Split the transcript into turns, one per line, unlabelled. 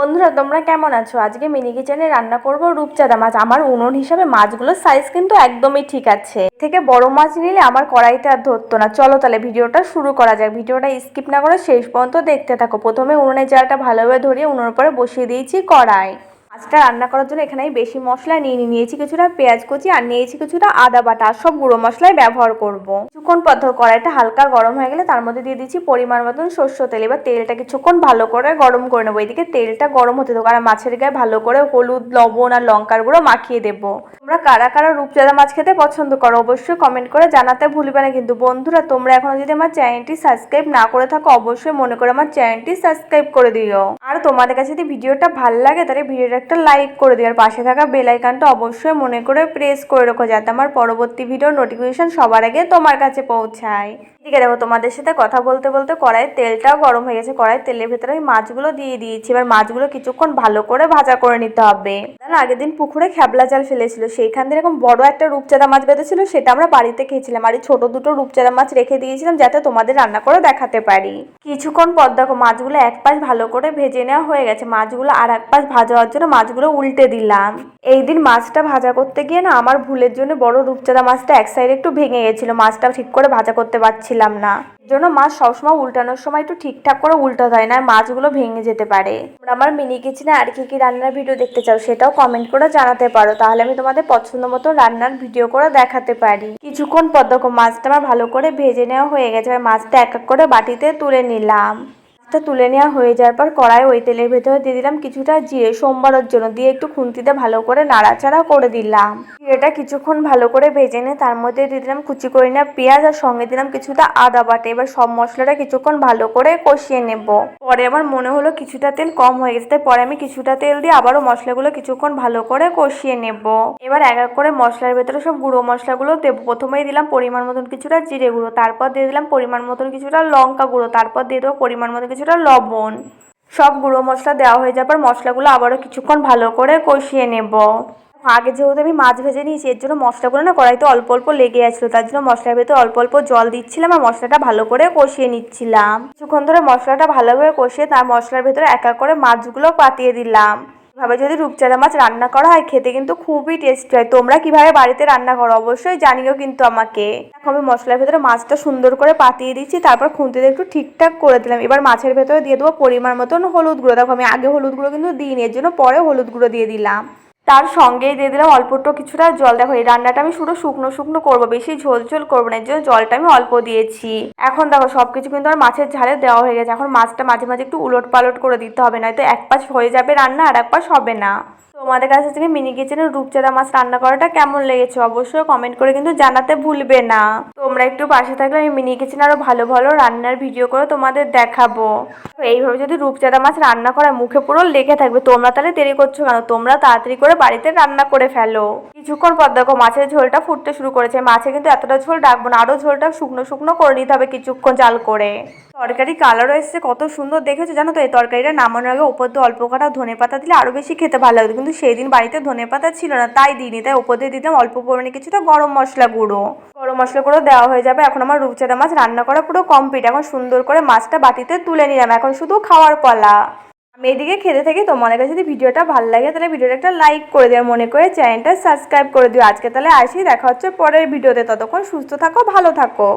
বন্ধুরা, তোমরা কেমন আছো? আজকে মিনি কিচেনে রান্না করব রূপচাঁদা মাছ। আমার উনুন হিসাবে মাছগুলোর সাইজ কিন্তু একদমই ঠিক আছে। থেকে বড় মাছ নিলে আমার কড়াইটা আর ধরতো না। চলো তাহলে ভিডিওটা শুরু করা যাক। ভিডিওটা স্কিপ না করে শেষ পর্যন্ত দেখতে থাকো। প্রথমে উনুনের জালটা ভালোভাবে ধরিয়ে উনুনের পরে বসিয়ে দিয়েছি কড়াই। মাছটা রান্না করার জন্য এখানে বেশি মশলা নিয়ে নিয়ে নিয়েছি কিছুটা পেঁয়াজ কুচি আর নিয়েছি কিছুটা আদা বাটা। সব গুঁড়ো মশলাই ব্যবহার করব। কিছুক্ষণ পর ধর কড়াইটা হালকা গরম হয়ে গেলে তার মধ্যে দিয়ে দিচ্ছি পরিমাণ মতন সর্ষ তেল। এবার তেলটা কিছুক্ষণ ভালো করে গরম করে নেব। এদিকে তেলটা গরম হতে দেবো আর মাছের গায়ে ভালো করে হলুদ, লবণ আর লঙ্কার গুঁড়ো মাখিয়ে দেবো। তোমরা কারা কারা রূপচাঁদা মাছ খেতে পছন্দ করো অবশ্যই কমেন্ট করে জানাতে ভুলবে না। কিন্তু বন্ধুরা, তোমরা এখনও যদি আমার চ্যানেলটি সাবস্ক্রাইব না করে থাকো, অবশ্যই মনে করে আমার চ্যানেলটি সাবস্ক্রাইব করে দিও। আর তোমাদের কাছে যদি ভিডিওটা ভালো লাগে, তাহলে ভিডিওটা একটা লাইক করে দিও। আর পাশে থাকা বেল আইকনটা অবশ্যই মনে করে প্রেস করে রাখো যাতে আমার পরবর্তী ভিডিও নোটিফিকেশন সবার আগে তোমার কাছে পৌঁছায়। আছে দেখো, তোমাদের সাথে কথা বলতে বলতে কড়াইয়ের তেলটাও গরম হয়ে গেছে। কড়াইয়ের তেলের ভেতরে আমি মাছগুলো দিয়ে দিয়েছি। এবার মাছগুলো কিছুক্ষণ ভালো করে ভাজা করে নিতে হবে। জানো আগের দিন পুকুরে খেবলা জাল ফেলেছিল। সেইখান থেকে এরকম বড় একটা রূপচাঁদা মাছ বেঁধেছিল, সেটা আমরা বাড়িতে খেয়েছিলাম। আর এই ছোট দুটো রূপচাঁদা মাছ রেখে দিয়েছিলাম যাতে তোমাদের রান্না করে দেখাতে পারি। কিছুক্ষণ পর দেখো, মাছগুলো এক পাশ ভালো করে ভেজে নেওয়া হয়ে গেছে। মাছগুলো আর এক পাশ ভাজা হওয়ার জন্য মাছগুলো উল্টে দিলাম। এই দিন মাছটা ভাজা করতে গিয়ে না, আমার ভুলের জন্য বড় রূপচাঁদা মাছটা এক সাইডে একটু ভেঙে গেছিল। মাছটা ঠিক করে ভাজা করতে পারছিলাম না। জন্য মাছ সবসময় উল্টানোর সময় একটু ঠিকঠাক করে উল্টো হয় না মাছগুলো ভেঙে যেতে পারে। তোমরা আমার মিনি কিচেনে আর কি কি রান্নার ভিডিও দেখতে চাও সেটাও কমেন্ট করে জানাতে পারো, তাহলে আমি তোমাদের পছন্দ মতো রান্নার ভিডিও করে দেখাতে পারি। কিছুক্ষণ পর দেখো মাছটা আমার ভালো করে ভেজে নেওয়া হয়ে গেছে মাছটা এক এক করে বাটিতে তুলে নিলাম। মাছটা তুলে নেওয়া হয়ে যাওয়ার পর কড়াই ওই তেলের ভেতরে দিয়ে দিলাম কিছুটা জিরে, সোমবারের জন্য। দিয়ে একটু খুন্তিতে ভালো করে নাড়াচাড়া করে দিলাম। জিরেটা কিছুক্ষণ ভালো করে ভেজে নিয়ে তার মধ্যে দিয়ে দিলাম কুচি করে নেওয়া পেঁয়াজ আর সঙ্গে দিলাম কিছুটা আদা বাটা। এবার সব মশলাটা কিছুক্ষণ ভালো করে কষিয়ে নেব। পরে আমার মনে হলো কিছুটা তেল কম হয়ে গেছে, তাই পরে আমি কিছুটা তেল দিয়ে আবারও মশলাগুলো কিছুক্ষণ ভালো করে কষিয়ে নেব। এবার এক এক করে মশলার ভেতরে সব গুঁড়ো মশলাগুলো দেবো। প্রথমেই দিলাম পরিমাণ মতন কিছুটা জিরে গুঁড়ো, তারপর দিয়ে দিলাম পরিমাণ মতন কিছুটা লঙ্কা গুঁড়ো, তারপর দিয়ে দেবো পরিমাণ মতন কিছুটা লবণ। সব গুঁড়ো মশলা দেওয়া হয়ে যাওয়ার পর মশলাগুলো আবারও কিছুক্ষণ ভালো করে কষিয়ে নেব। আগে যেহেতু আমি মাছ ভেজে নিয়েছি, এর জন্য মশলাগুলো না কড়াইতে অল্প অল্প লেগে যাচ্ছিল তার জন্য মশলার ভেতরে অল্প অল্প জল দিচ্ছিলাম আর মশলাটা ভালো করে কষিয়ে নিচ্ছিলাম। কিছুক্ষণ ধরে মশলাটা ভালোভাবে কষিয়ে তার মশলার ভেতরে এক এক করে মাছগুলো পাতিয়ে দিলাম। এভাবে যদি রূপচাঁদা মাছ রান্না করা হয়, খেতে কিন্তু খুবই টেস্ট হয়। তোমরা কীভাবে বাড়িতে রান্না করো অবশ্যই জানিও কিন্তু আমাকে। দেখো, আমি মশলার ভেতরে মাছটা সুন্দর করে পাতিয়ে দিচ্ছি, তারপর খুঁতিতে একটু ঠিকঠাক করে দিলাম। এবার মাছের ভেতরে দিয়ে দেবো পরিমাণ মতন হলুদ গুঁড়ো। দেখো, আমি আগে হলুদ গুঁড়ো কিন্তু দিইনি, এর জন্য পরে হলুদ গুঁড়ো দিয়ে দিলাম। তার সঙ্গেই দিয়ে দিলাম অল্প একটু কিছুটা জল। দেখো, এই রান্নাটা আমি শুধু শুকনো শুকনো করব, বেশি ঝোল ঝোল করব না এর জন্য জলটা আমি অল্প দিয়েছি। এখন দেখো সব কিছু কিন্তু আমার মাছের ঝালে দেওয়া হয়ে গেছে। এখন মাছটা মাঝে মাঝে একটু উলট পালট করে দিতে হবে, নয়তো এক পাশ হয়ে যাবে রান্না আর এক পাশ হবে না। তোমাদের কাছে থেকে মিনি কিচেনের রূপচাঁদা মাছ রান্না করাটা কেমন লেগেছে অবশ্যই কমেন্ট করে কিন্তু জানাতে ভুলবে না। তোমরা একটু পাশে থাকলে আমি মিনি কিচেন আরও ভালো ভালো রান্নার ভিডিও করে তোমাদের দেখাবো। এইভাবে যদি রূপচাঁদা মাছ রান্না করা মুখে পুরো লেগে থাকবে, তোমরা তাহলে দেরি করছ কেন? তোমরা তাড়াতাড়ি করে বাড়িতে রান্না করে ফেলো। কিছুক্ষণ পর দেখো মাছের ঝোলটা ফুটতে শুরু করেছে। মাছে কিন্তু এতটা ঝোল ডাকবো না, আরও ঝোলটা শুকনো শুকনো করে নিতে হবে কিছুক্ষণ জাল করে। তরকারি কালারও এসছে, কত সুন্দর দেখেছ জানো তো? এই তরকারিটা নামানোর আগে ওপর দিয়ে অল্প কাটা ধনে পাতা দিলে আরও বেশি খেতে ভালো লাগতো। কিন্তু সেই দিন বাড়িতে ধনে পাতা ছিল না, তাই দিইনি তাই ওপর দিয়ে দিতাম অল্প পরিমাণে কিছুটা গরম মশলা গুঁড়ো। গরম মশলা গুঁড়ো দেওয়া হয়ে যাবে। এখন আমার রূপচাঁদা মাছ রান্না করা পুরো কমপ্লিট এখন সুন্দর করে মাছটা বাটিতে তুলে নিলাম। এখন শুধু খাওয়ার পালা। আমি এদিকে খেতে থাকি। তোমাদের কাছে যদি ভিডিওটা ভালো লাগে, তাহলে ভিডিওটা একটা লাইক করে দিও। মনে করে চ্যানেলটা সাবস্ক্রাইব করে দিও। আজকে তাহলে আসি। দেখা হচ্ছে পরের ভিডিওতে। ততক্ষণ সুস্থ থাকো, ভালো থাকো।